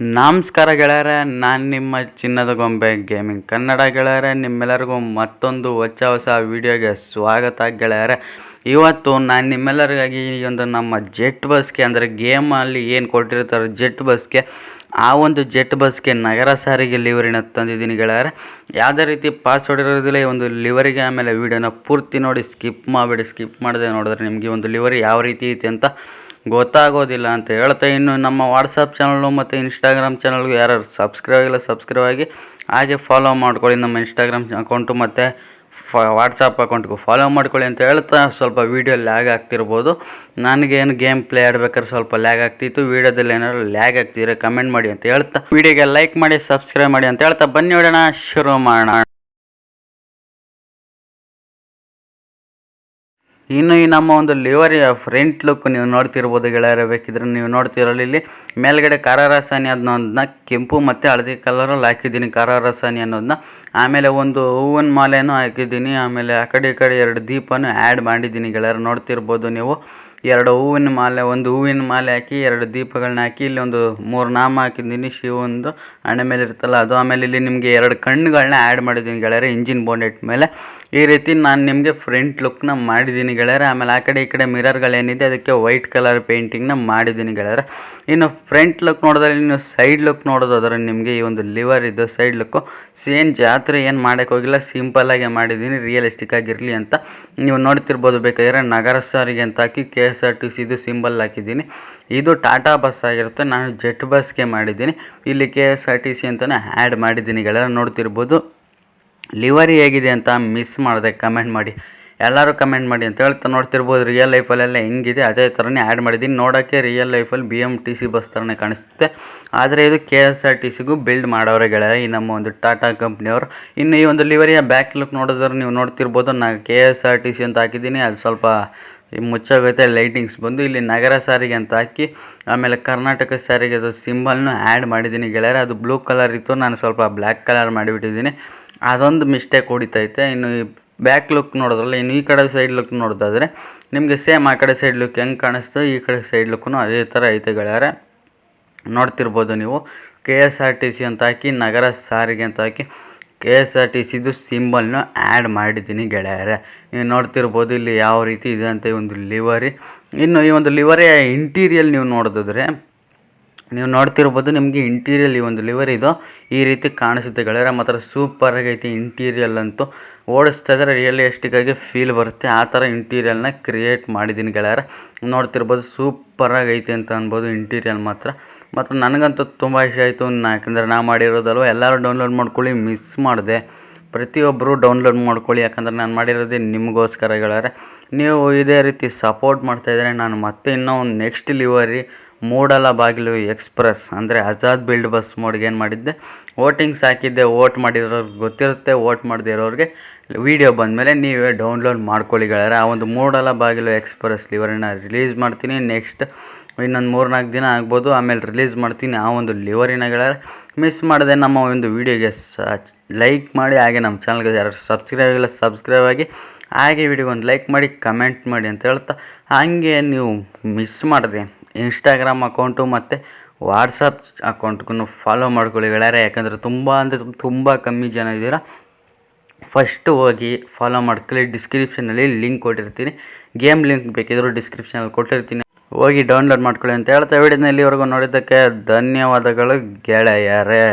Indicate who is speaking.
Speaker 1: ನಮಸ್ಕಾರ ಗೆಳೆಯರೆ, ನಾನು ನಿಮ್ಮ ಚಿನ್ನದ ಗೊಂಬೆ ಗೇಮಿಂಗ್ ಕನ್ನಡ ಗೆಳೆಯರೆ, ನಿಮ್ಮೆಲ್ಲರಿಗೂ ಮತ್ತೊಂದು ಹೊಸ ಹೊಸ ವಿಡಿಯೋಗೆ ಸ್ವಾಗತ ಗೆಳೆಯರೆ. ಇವತ್ತು ನಾನು ನಿಮ್ಮೆಲ್ಲರಿಗಾಗಿ ಈ ಒಂದು ನಮ್ಮ ಜೆಟ್ ಬಸ್ಗೆ ಅಂದರೆ ಗೇಮಲ್ಲಿ ಏನು ಕೊಟ್ಟಿರ್ತಾರೆ ಜೆಟ್ ಬಸ್ಗೆ, ಆ ಒಂದು ಜೆಟ್ ಬಸ್ಗೆ ನಗರ ಸಾರಿಗೆ ಲಿವರಿನ ತಂದಿದ್ದೀನಿ ಗೆಳೆಯರೆ. ಯಾವುದೇ ರೀತಿ ಪಾಸ್ವರ್ಡ್ ಇರೋದಿಲ್ಲ, ಈ ಒಂದು ಲಿವರಿಗೆ ಆಮೇಲೆ ವೀಡಿಯೋನ ಪೂರ್ತಿ ನೋಡಿ ಸ್ಕಿಪ್ ಮಾಡಿಬಿಡಿ ಸ್ಕಿಪ್ ಮಾಡದೆ ನೋಡಿದ್ರೆ ನಿಮಗೆ ಒಂದು ಲಿವರಿ ಯಾವ ರೀತಿ ಐತೆ ಅಂತ ಗೊತ್ತಾಗೋದಿಲ್ಲ ಅಂತ ಹೇಳ್ತಾ ಇನ್ನು ನಮ್ಮ ವಾಟ್ಸಪ್ ಚಾನಲ್ಲು ಮತ್ತು ಇನ್ಸ್ಟಾಗ್ರಾಮ್ ಚಾನಲ್ಗೂ ಯಾರು ಸಬ್ಸ್ಕ್ರೈಬ್ ಆಗಿಲ್ಲ ಸಬ್ಸ್ಕ್ರೈಬ್ ಆಗಿ ಹಾಗೆ ಫಾಲೋ ಮಾಡ್ಕೊಳ್ಳಿ. ನಮ್ಮ ಇನ್ಸ್ಟಾಗ್ರಾಮ್ ಅಕೌಂಟು ಮತ್ತು ವಾಟ್ಸಪ್ ಅಕೌಂಟ್ಗೂ ಫಾಲೋ ಮಾಡ್ಕೊಳ್ಳಿ ಅಂತ ಹೇಳ್ತಾ ಸ್ವಲ್ಪ ವೀಡಿಯೋ ಲ್ಯಾಗ್ ಆಗ್ತಿರ್ಬೋದು. ನನಗೇನು ಗೇಮ್ ಪ್ಲೇ ಆಡ್ಬೇಕಾದ್ರೆ ಸ್ವಲ್ಪ ಲ್ಯಾಗ್ ಆಗ್ತಿತ್ತು. ವೀಡಿಯೋದಲ್ಲಿ ಏನಾದ್ರು ಲ್ಯಾಗ್ ಆಗ್ತಿದ್ರೆ ಕಮೆಂಟ್ ಮಾಡಿ ಅಂತ ಹೇಳ್ತಾ ವೀಡಿಯೋಗೆ ಲೈಕ್ ಮಾಡಿ ಸಬ್ಸ್ಕ್ರೈಬ್ ಮಾಡಿ ಅಂತ ಹೇಳ್ತಾ. ಬನ್ನಿ ನೋಡೋಣ, ಶುರು ಮಾಡೋಣ. ಇನ್ನು ಈ ನಮ್ಮ ಒಂದು ಲಿವರ್ ಫ್ರಂಟ್ ಲುಕ್ ನೀವು ನೋಡ್ತಿರ್ಬೋದು ಗೆಳೆಯರ, ಬೇಕಿದ್ರೆ ನೀವು ನೋಡ್ತಿರಲ್ಲ ಇಲ್ಲಿ. ಮೇಲ್ಗಡೆ ಖಾರ ರಾಸಾಯನಿ ಅನ್ನೋದನ್ನ ಕೆಂಪು ಮತ್ತು ಹಳದಿ ಕಲರಲ್ಲಿ ಹಾಕಿದ್ದೀನಿ ಖಾರ ರಾಸಾಯನಿ ಅನ್ನೋದನ್ನ. ಆಮೇಲೆ ಒಂದು ಹೂವಿನ ಮಾಲೆನೂ ಹಾಕಿದ್ದೀನಿ. ಆಮೇಲೆ ಆ ಕಡೆ ಈ ಕಡೆ ಎರಡು ದೀಪನೂ ಆ್ಯಡ್ ಮಾಡಿದ್ದೀನಿ ಗೆಳೆಯರು, ನೋಡ್ತಿರ್ಬೋದು ನೀವು. ಎರಡು ಹೂವಿನ ಮಾಲೆ, ಒಂದು ಹೂವಿನ ಮಾಲೆ ಹಾಕಿ ಎರಡು ದೀಪಗಳನ್ನ ಹಾಕಿ ಇಲ್ಲಿ ಒಂದು ಮೂರು ನಾಮ ಹಾಕಿದ್ದೀನಿ ಶಿವಂದು ಹಣೆ ಮೇಲೆ ಇರುತ್ತಲ್ಲ ಅದು. ಆಮೇಲೆ ಇಲ್ಲಿ ನಿಮಗೆ ಎರಡು ಕಣ್ಣುಗಳನ್ನ ಆ್ಯಡ್ ಮಾಡಿದ್ದೀನಿ ಗೆಳೆಯರು ಇಂಜಿನ್ ಬೋನೆಟ್ ಮೇಲೆ. ಈ ರೀತಿ ನಾನು ನಿಮಗೆ ಫ್ರಂಟ್ ಲುಕ್ನ ಮಾಡಿದ್ದೀನಿ ಗೆಳೆಯರೆ. ಆಮೇಲೆ ಆ ಕಡೆ ಈ ಕಡೆ ಮಿರರ್ಗಳೇನಿದೆ ಅದಕ್ಕೆ ವೈಟ್ ಕಲರ್ ಪೇಂಟಿಂಗ್ನ ಮಾಡಿದ್ದೀನಿ ಗೆಳೆಯರೆ. ಇನ್ನು ಫ್ರಂಟ್ ಲುಕ್ ನೋಡಿದ್ರೆ ಇನ್ನು ಸೈಡ್ ಲುಕ್ ನೋಡೋದಾದ್ರೆ ನಿಮಗೆ ಈ ಒಂದು ಲಿವರ್ ಇದು ಸೈಡ್ ಲುಕ್ಕು ಸೇಮ್ ಜಾತ್ರೆ ಏನು ಮಾಡೋಕ್ಕೆ ಹೋಗಿಲ್ಲ ಸಿಂಪಲ್ಲಾಗೆ ಮಾಡಿದ್ದೀನಿ ರಿಯಲಿಸ್ಟಿಕ್ ಆಗಿರಲಿ ಅಂತ. ನೀವು ನೋಡ್ತಿರ್ಬೋದು ಬೇಕಾದ್ರೆ ನಗರ ಸಾರಿಗೆ ಅಂತ ಹಾಕಿ K S R T C ಇದು ಸಿಂಬಲ್ ಹಾಕಿದ್ದೀನಿ ಇದು ಟಾಟಾ ಬಸ್ ಆಗಿರುತ್ತೆ, ನಾನು ಜೆಟ್ ಬಸ್ಗೆ ಮಾಡಿದ್ದೀನಿ ಇಲ್ಲಿ K S R T C ಅಂತಲೇ ಆ್ಯಡ್ ಮಾಡಿದ್ದೀನಿ ಗೆಳೆಯರೆ, ನೋಡ್ತಿರ್ಬೋದು. ಲಿವರಿ ಹೇಗಿದೆ ಅಂತ ಮಿಸ್ ಮಾಡಿದೆ ಕಮೆಂಟ್ ಮಾಡಿ. ಎಲ್ಲರೂ ಕಮೆಂಟ್ ಮಾಡಿ ಅಂತ ಹೇಳ್ತಾ ನೋಡ್ತಿರ್ಬೋದು ರಿಯಲ್ ಲೈಫಲ್ಲೆಲ್ಲ ಹೆಂಗಿದೆ, ಅದೇ ಥರನೇ ಆ್ಯಡ್ ಮಾಡಿದ್ದೀನಿ. ನೋಡೋಕ್ಕೆ ರಿಯಲ್ ಲೈಫಲ್ಲಿ B M T C bus ಥರನೇ ಕಾಣಿಸುತ್ತೆ. ಆದರೆ ಇದು ಕೆ ಎಸ್ ಆರ್ ಟಿ ಸಿಗೂ ಬಿಲ್ಡ್ ಮಾಡೋರೆ ಗೆಳೆಯ ಈ ನಮ್ಮ ಒಂದು ಟಾಟಾ ಕಂಪ್ನಿಯವರು ಇನ್ನು ಈ ಒಂದು ಲಿವರಿಯ ಬ್ಯಾಕ್ ಲುಕ್ ನೋಡಿದ್ರೆ ನೀವು ನೋಡ್ತಿರ್ಬೋದು ನಾನು K S R T C ಅಂತ ಹಾಕಿದ್ದೀನಿ. ಅದು ಸ್ವಲ್ಪ ಮುಚ್ಚೋಗುತ್ತೆ ಲೈಟಿಂಗ್ಸ್ ಬಂದು ಇಲ್ಲಿ ನಗರ ಸಾರಿಗೆ ಅಂತ ಹಾಕಿ, ಆಮೇಲೆ ಕರ್ನಾಟಕ ಸಾರಿಗೆ ಅದು ಸಿಂಬಲ್ನು ಆ್ಯಡ್ ಮಾಡಿದ್ದೀನಿ ಗೆಳೆಯರೆ. ಅದು ಬ್ಲೂ ಕಲರ್ ಇತ್ತು, ನಾನು ಸ್ವಲ್ಪ ಬ್ಲ್ಯಾಕ್ ಕಲರ್ ಮಾಡಿಬಿಟ್ಟಿದ್ದೀನಿ. ಅದೊಂದು ಮಿಸ್ಟೇಕ್ ಹೊಡಿತೈತೆ. ಇನ್ನು ಈ ಬ್ಯಾಕ್ ಲುಕ್ ನೋಡೋದ್ರಲ್ಲ, ಇನ್ನು ಈ ಕಡೆ ಸೈಡ್ ಲುಕ್ ನೋಡೋದಾದರೆ, ನಿಮಗೆ ಸೇಮ್ ಆ ಕಡೆ ಸೈಡ್ ಲುಕ್ ಹೆಂಗೆ ಕಾಣಿಸ್ತೋ ಈ ಕಡೆ ಸೈಡ್ ಲುಕ್ನು ಅದೇ ಥರ ಐತೆ ಗೆಳೆಯರೆ. ನೋಡ್ತಿರ್ಬೋದು ನೀವು K S R T C ಅಂತ ಹಾಕಿ, ನಗರ ಸಾರಿಗೆ ಅಂತ ಹಾಕಿ ಕೆ ಎಸ್ ಆರ್ ಟಿ ಸಿದು ಸಿಂಬಲ್ನ ಆ್ಯಡ್ ಮಾಡಿದ್ದೀನಿ ಗೆಳೆಯರೆ. ನೀವು ನೋಡ್ತಿರ್ಬೋದು ಇಲ್ಲಿ ಯಾವ ರೀತಿ ಇದೆ ಅಂತ ಈ ಒಂದು ಲಿವರಿ ಇನ್ನು ಈ ಒಂದು ಲಿವರಿ ಇಂಟೀರಿಯಲ್ ನೀವು ನೋಡೋದಾದ್ರೆ ನೀವು ನೋಡ್ತಿರ್ಬೋದು ನಿಮಗೆ ಇಂಟೀರಿಯಲ್ ಈ ಒಂದು ಲಿವರ್ ಇದು, ಈ ರೀತಿ ಕಾಣಿಸುತ್ತೆ ಗೆಳೆಯರೆ, ಮಾತ್ರ ಸೂಪರ್ ಆಗೈತಿ ಇಂಟೀರಿಯಲ್ ಅಂತೂ. ಓಡಿಸ್ತಾ ಇದ್ರೆ ರಿಯಲಿಸ್ಟಿಕ್ ಆಗಿ ಫೀಲ್ ಬರುತ್ತೆ. ಆ ಥರ ಇಂಟೀರಿಯಲ್ನ ಕ್ರಿಯೇಟ್ ಮಾಡಿದ್ದೀನಿ ಗೆಳೆಯರೆ. ನೋಡ್ತಿರ್ಬೋದು ಸೂಪರ್ ಆಗೈತೆ ಅಂತ ಅನ್ಬೋದು ಇಂಟೀರಿಯಲ್ ಮಾತ್ರ. ಮತ್ತು ನನಗಂತೂ ತುಂಬ ಇಷ್ಟ ಆಯಿತು. ಯಾಕಂದರೆ ನಾ ಮಾಡಿರೋದಲ್ವ? ಎಲ್ಲರೂ ಡೌನ್ಲೋಡ್ ಮಾಡ್ಕೊಳ್ಳಿ ಮಿಸ್ ಮಾಡಿದೆ. ಪ್ರತಿಯೊಬ್ಬರು ಡೌನ್ಲೋಡ್ ಮಾಡ್ಕೊಳ್ಳಿ. ಯಾಕಂದರೆ ನಾನು ಮಾಡಿರೋದೇ ನಿಮಗೋಸ್ಕರ ಗೆಳೆಯರೆ. ನೀವು ಇದೇ ರೀತಿ ಸಪೋರ್ಟ್ ಮಾಡ್ತಾಯಿದ್ರೆ ನಾನು ಮತ್ತೆ ಇನ್ನೂ ಒಂದು ನೆಕ್ಸ್ಟ್ ಲಿವರಿ ಮೂಡಲ ಬಾಗಿಲು ಎಕ್ಸ್ಪ್ರೆಸ್ ಅಂದರೆ ಆಜಾದ್ ಬಿಲ್ಡ್ ಬಸ್ ಮೋಡ್ಗೆ ಏನು ಮಾಡಿದ್ದೆ? ವೋಟಿಂಗ್ಸ್ ಹಾಕಿದ್ದೆ, ವೋಟ್ ಮಾಡಿರೋರ್ಗೆ ಗೊತ್ತಿರುತ್ತೆ, ವೋಟ್ ಮಾಡದೇ ಇರೋರಿಗೆ ವೀಡಿಯೋ ಬಂದಮೇಲೆ ನೀವೇ ಡೌನ್ಲೋಡ್ ಮಾಡ್ಕೊಳ್ಳಿ ಗೆಳೆಯರೆ. ಆ ಒಂದು ಮೂಡಲ ಬಾಗಿಲು ಎಕ್ಸ್ಪ್ರೆಸ್ ಲಿವರಿನ ರಿಲೀಸ್ ಮಾಡ್ತೀನಿ. ನೆಕ್ಸ್ಟ್ ಇನ್ನೊಂದು ಮೂರು ನಾಲ್ಕು ದಿನ ಆಗ್ಬೋದು, ಆಮೇಲೆ ರಿಲೀಸ್ ಮಾಡ್ತೀನಿ ಆ ಒಂದು ಲಿವರಿನ ಗೆಳೆಯರೆ. ಮಿಸ್ ಮಾಡದೆ ನಮ್ಮ ಒಂದು ವೀಡಿಯೋಗೆ ಲೈಕ್ ಮಾಡಿ, ಹಾಗೆ ನಮ್ಮ ಚಾನಲ್ಗೆ ಯಾರು ಸಬ್ಸ್ಕ್ರೈಬ್ ಆಗಿಲ್ಲ, ಸಬ್ಸ್ಕ್ರೈಬ್ ಆಗಿ, ಹಾಗೆ ವಿಡಿಯೋಗೆ ಒಂದು ಲೈಕ್ ಮಾಡಿ, ಕಮೆಂಟ್ ಮಾಡಿ ಅಂತ ಹೇಳ್ತಾ, ಹಾಗೆ ನೀವು ಮಿಸ್ ಮಾಡಿದೆ. ಇನ್ಸ್ಟಾಗ್ರಾಮ್ ಅಕೌಂಟು ಮತ್ತು ವಾಟ್ಸಪ್ ಅಕೌಂಟ್ಗೂ ಫಾಲೋ ಮಾಡ್ಕೊಳ್ಳಿ ಗೆಳೆಯರೆ. ಯಾಕಂದರೆ ತುಂಬ ಅಂದರೆ ತುಂಬ ಕಮ್ಮಿ ಜನ ಇದ್ದೀರಾ. ಫಸ್ಟು ಹೋಗಿ ಫಾಲೋ ಮಾಡ್ಕೊಳ್ಳಿ. ಡಿಸ್ಕ್ರಿಪ್ಷನಲ್ಲಿ ಲಿಂಕ್ ಕೊಟ್ಟಿರ್ತೀನಿ. ಗೇಮ್ ಲಿಂಕ್ ಬೇಕಿದ್ದರೂ ಡಿಸ್ಕ್ರಿಪ್ಷನಲ್ಲಿ ಕೊಟ್ಟಿರ್ತೀನಿ. ಹೋಗಿ ಡೌನ್ಲೋಡ್ ಮಾಡ್ಕೊಳ್ಳಿ ಅಂತ ಹೇಳ್ತಾ ವಿಡಿಯೋನ ನೋಡಿದ್ದಕ್ಕೆ ಧನ್ಯವಾದಗಳು ಗೆಳೆಯರೇ.